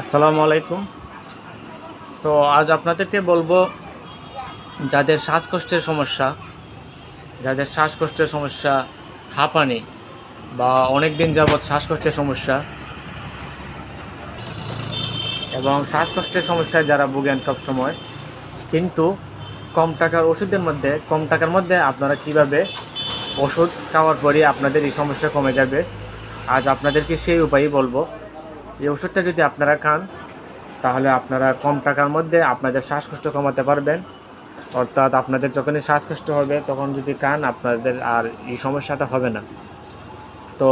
আসসালামু আলাইকুম। সো আজ আপনাদেরকে বলব যাদের শ্বাসকষ্টের সমস্যা, যাদের শ্বাসকষ্টের সমস্যা হাঁপানি বা অনেক দিন যাবৎ শ্বাসকষ্টের সমস্যা এবং শ্বাসকষ্টের সমস্যায় যারা ভুগেন সব সময় কিন্তু কম টাকার ওষুধের মধ্যে, কম টাকার মধ্যে আপনারা কীভাবে ওষুধ খাওয়ার পরই আপনাদের এই সমস্যা কমে যাবে, আজ আপনাদেরকে সেই উপায়ই বলব। এই ওষুধটা যদি আপনারা খান, তাহলে আপনারা কম টাকার মধ্যে আপনাদের শ্বাসকষ্ট কমাতে পারবেন। অর্থাৎ আপনাদের যখনই শ্বাসকষ্ট হবে, তখন যদি খান, আপনাদের আর এই সমস্যাটা হবে না। তো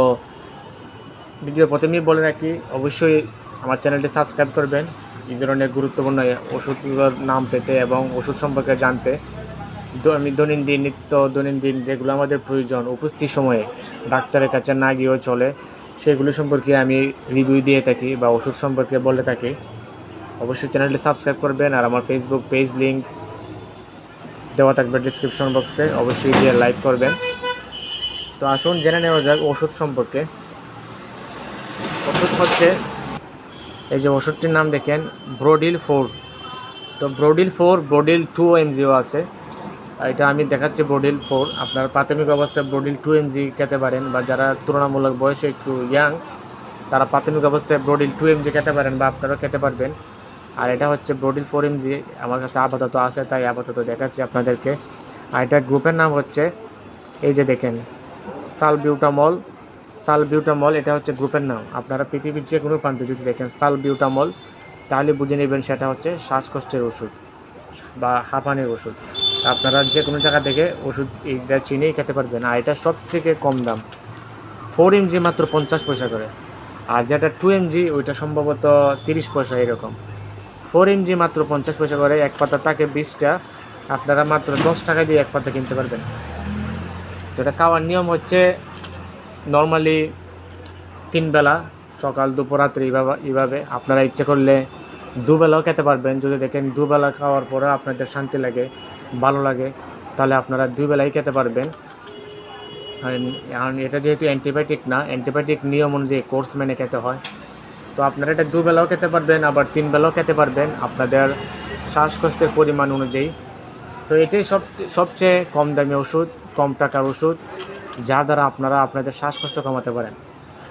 ভিডিও প্রথমেই বলে রাখি, অবশ্যই আমার চ্যানেলটি সাবস্ক্রাইব করবেন। এই ধরনের গুরুত্বপূর্ণ ওষুধগুলোর নাম পেতে এবং ওষুধ সম্পর্কে জানতে। আমি দৈনন্দিন নিত্য দৈনন্দিন যেগুলো আমাদের প্রয়োজন, উপস্থিত সময়ে ডাক্তারের কাছে না গিয়েও চলে। সেগুলো সম্পর্কে আমি রিভিউ দিয়ে থাকি বা ওষুধ সম্পর্কে বলে থাকি। অবশ্যই চ্যানেলটি সাবস্ক্রাইব করবেন আর আমার ফেসবুক পেজ লিঙ্ক দেওয়া থাকবে ডিসক্রিপশন বক্সে অবশ্যই দিয়ে লাইক করবেন। তো আসুন, জেনে নেওয়া যাক ওষুধ সম্পর্কে। ওষুধ হচ্ছে, এই যে ওষুধটির নাম দেখেন ব্রোডিল ফোর তো ব্রোডিল ফোর ব্রোডিল টু এমজিও আছে। এটা আমি দেখাচ্ছি ব্রোডিল ফোর আপনার প্রাথমিক অবস্থায় ব্রোডিল টু এমজি খেতে পারেন বা যারা তুলনামূলক বয়সে একটু ইয়াং তারা প্রাথমিক অবস্থায় ব্রোডিল টু এমজি খেতে পারেন বা আপনারাও খেতে পারবেন। আর এটা হচ্ছে ব্রোডিল ফোর এমজি আমার কাছে আপাতত আছে, তাই আপাতত দেখাচ্ছি আপনাদেরকে। আর এটা গ্রুপের নাম হচ্ছে, এই যে দেখেন সালবিউটামল সালবিউটামল এটা হচ্ছে গ্রুপের নাম। আপনারা পৃথিবীর যে কোনো প্রান্তে যদি দেখেন সালবিউটামল তাহলে বুঝে নেবেন সেটা হচ্ছে শ্বাসকষ্টের ওষুধ বা হাঁপানির ওষুধ। আপনারা যে কোনো জায়গা থেকে ওষুধ এইটা চিনেই খেতে পারবেন। আর এটা সব থেকে কম দাম। ফোর এমজি মাত্র পঞ্চাশ পয়সা করে। আর যেটা টু এমজি ওইটা সম্ভবত তিরিশ পয়সা এরকম। ফোর এমজি মাত্র পঞ্চাশ পয়সা করে। এক পাতা থাকে বিশটা আপনারা মাত্র দশ টাকা দিয়ে এক পাতা কিনতে পারবেন। তো এটা খাওয়ার নিয়ম হচ্ছে নর্মালি তিন বেলা, সকাল, দুপুর, রাত্রি এইভাবে এইভাবে। আপনারা ইচ্ছে করলে দুবেলাও খেতে পারবেন। যদি দেখেন দুবেলা খাওয়ার পরে আপনাদের শান্তি লাগে। ভালো লাগে, তাহলে আপনারা দুই বেলাই খেতে পারবেন। আর এটা যেহেতু অ্যান্টিবায়োটিক না, অ্যান্টিবায়োটিক নিয়ম অনুযায়ী কোর্স মেনে খেতে হয়। তো আপনারা এটা দুবেলাও খেতে পারবেন, আবার তিন বেলাও খেতে পারবেন আপনাদের শ্বাসকষ্টের পরিমাণ অনুযায়ী। তো এটাই সবচেয়ে সবচেয়ে কম দামি ওষুধ, কম টাকার ওষুধ, যা দ্বারা আপনারা আপনাদের শ্বাসকষ্ট কমাতে পারেন।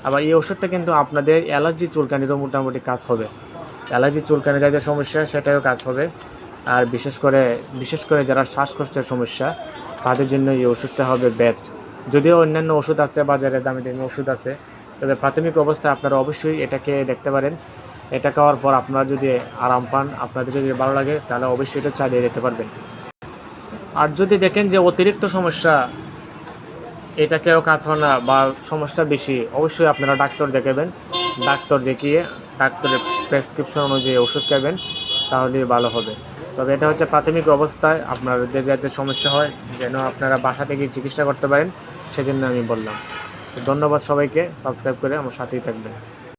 আবার এই ওষুধটা কিন্তু আপনাদের অ্যালার্জি চুলকানিরও মোটামুটি কাজ হবে। অ্যালার্জি চুলকানি যাদের সমস্যা, সেটাও কাজ হবে। আর বিশেষ করে বিশেষ করে যারা শ্বাসকষ্টের সমস্যা, তাদের জন্য এই ওষুধটা হবে বেস্ট যদিও অন্যান্য ওষুধ আছে, বাজারে দামি দামি ওষুধ আছে, তবে প্রাথমিক অবস্থায় আপনারা অবশ্যই এটাকে দেখতে পারেন। এটা খাওয়ার পর আপনারা যদি আরাম পান, আপনাদের যদি ভালো লাগে, তাহলে অবশ্যই এটা চালিয়ে যেতে পারবেন। আর যদি দেখেন যে অতিরিক্ত সমস্যা, এটা কেউ কাজ হয় না বা সমস্যা বেশি, অবশ্যই আপনারা ডাক্তার দেখাবেন। ডাক্তার দেখিয়ে, ডাক্তারের প্রেসক্রিপশন অনুযায়ী ওষুধ খাবেন। তাহলেই ভালো হবে। তবে এটা হচ্ছে প্রাথমিক অবস্থায় আপনাদের যাতে সমস্যা হয়, যেন আপনারা বাসা থেকে চিকিৎসা করতে পারেন, সেজন্য আমি বললাম। ধন্যবাদ সবাইকে, সাবস্ক্রাইব করে আমার সাথেই থাকবেন।